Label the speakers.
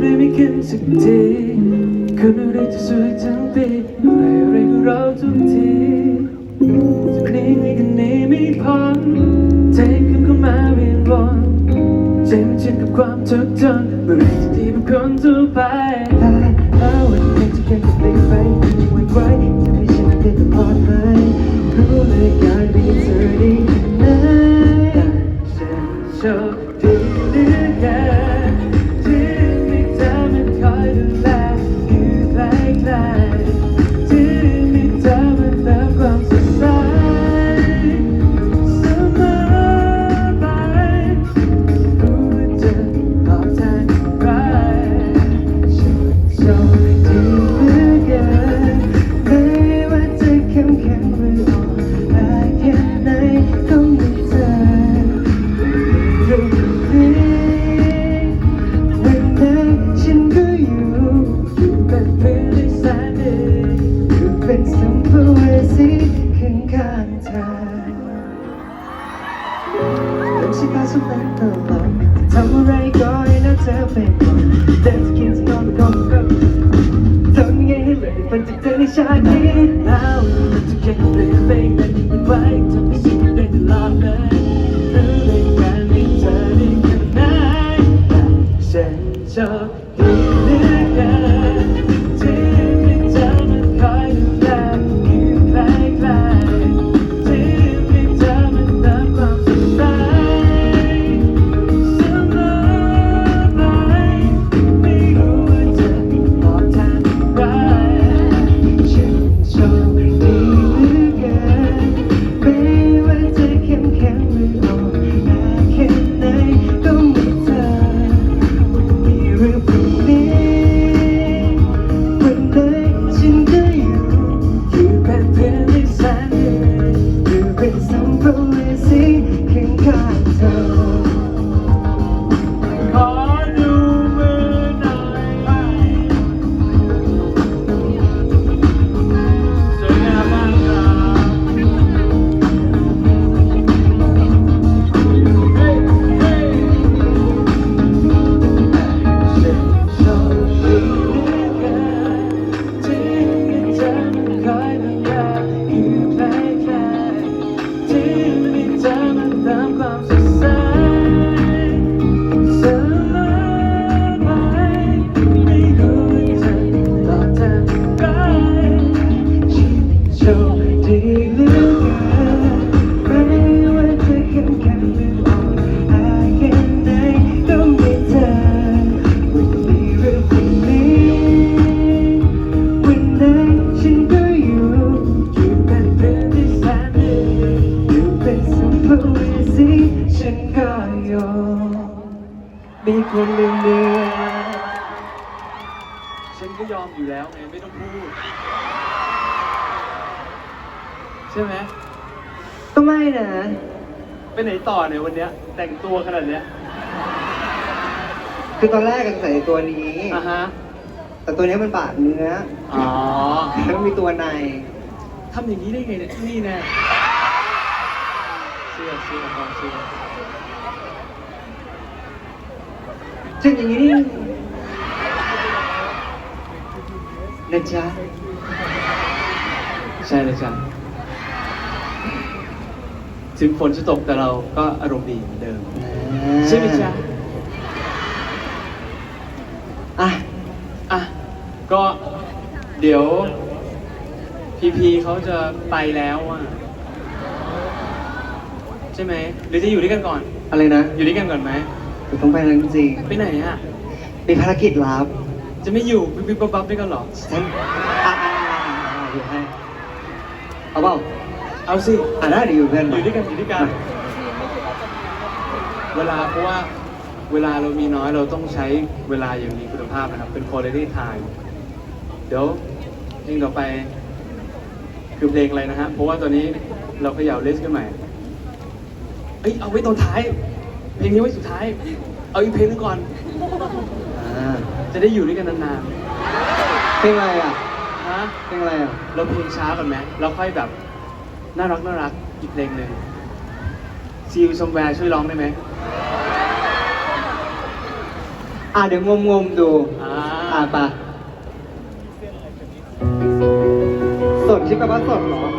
Speaker 1: ได้ไม่ขึ้นสักทีคนอะไรจะสวยทั้งปีอะไรอะไรก็เราทุกทีจะหนีไม่กันหนีไม่พ้นใจขึ้นก็มาเวียนวนใจมันชินกับความทุกข์ทนเมื่อไรจะดีเป็นคนทั่วไป ตลอดทำอะไรก็ให้น่าเธอเป็นคนเดินจะกินจะนอนก็ก็ทำยังไงให้เลยเป็นจากเธอในชาตินี้แล้วมัน มมีคนหนึ่งเดียวฉันก็ยอมอยู่แล้วไงไม่ต้องพูด ใช่ไหม
Speaker 2: ก็ไม่นะ
Speaker 1: ไปไหนต่อเนี่ยวันเนี้ย แต่งตัวขนาดเนี้ย
Speaker 2: คือตอนแรกกันใส่ตัวนี้
Speaker 1: อะฮะ
Speaker 2: แต่ตัวนี้มันบาดเนื้อ
Speaker 1: อ๋อ
Speaker 2: แล้วมีตัวใน
Speaker 1: ทำอย่างนี้ได้ไงเนี่ยนี่แน่เชื่อเชื่อความเชื่อ
Speaker 2: ซึ่งอย่างนี้นี่นะจ๊ะ
Speaker 1: ใช่เลยจ้ะถึงฝนจะตกแต่เราก็อารมณ์ดีเหมือนเดิม ใช่ไหมจ๊ะ
Speaker 2: อะ
Speaker 1: อะก็เดี๋ยว พีพีเขาจะไปแล้วอะใช่ไหมหรือจะอยู่ด้วยกันก่อน
Speaker 2: อะไรนะ
Speaker 1: อยู่ด้วยกันก่อนไหม
Speaker 2: ผมต้องไปแล้วจริง
Speaker 1: ไปไหนอะ
Speaker 2: ๆมีภารกิจลับ
Speaker 1: จะไม่อยู่ปิ๊บปิ๊บปั๊บปั๊บด้วยกันเหรอ
Speaker 2: ฉันอะอะอะอะอยู่ให้เอาเปล่า
Speaker 1: เอาสิ
Speaker 2: อะได้เดี๋ยวอยู่เพื่อน
Speaker 1: อยู่ด้วยกันอยู่ด้วยกัน เวลาเพราะว่าเวลาเรามีน้อยเราต้องใช้เวลาอย่างมีคุณภาพนะครับ เป็น quality time เดี๋ยวเพลงต่อไป คือเพลงอะไรนะฮะ เพราะว่าตอนนี้เราเขย่าลิสต์กันใหม่ เอ้ยเอาไว้ตอนท้าย เพลงนี้ไว้สุดท้าย เอาอีกเพลงนึงก่อน
Speaker 2: อ่า
Speaker 1: จะได้อยู่ด้วยกันนาน
Speaker 2: เพลงอะไรอะ
Speaker 1: ๆฮะ
Speaker 2: เพลงอะไรอะ
Speaker 1: เราเพลงช้าก่อนไหมแล้วค่อยแบบน่ารักน่ารักอีกเพลงหนึ่งซีลซอมแวร์ช่วยร้องได้ไหม
Speaker 2: อะเดี๋ยวงมงมๆดู
Speaker 1: อ่า
Speaker 2: อะไปะสดที่แปลว่าสดเหรอ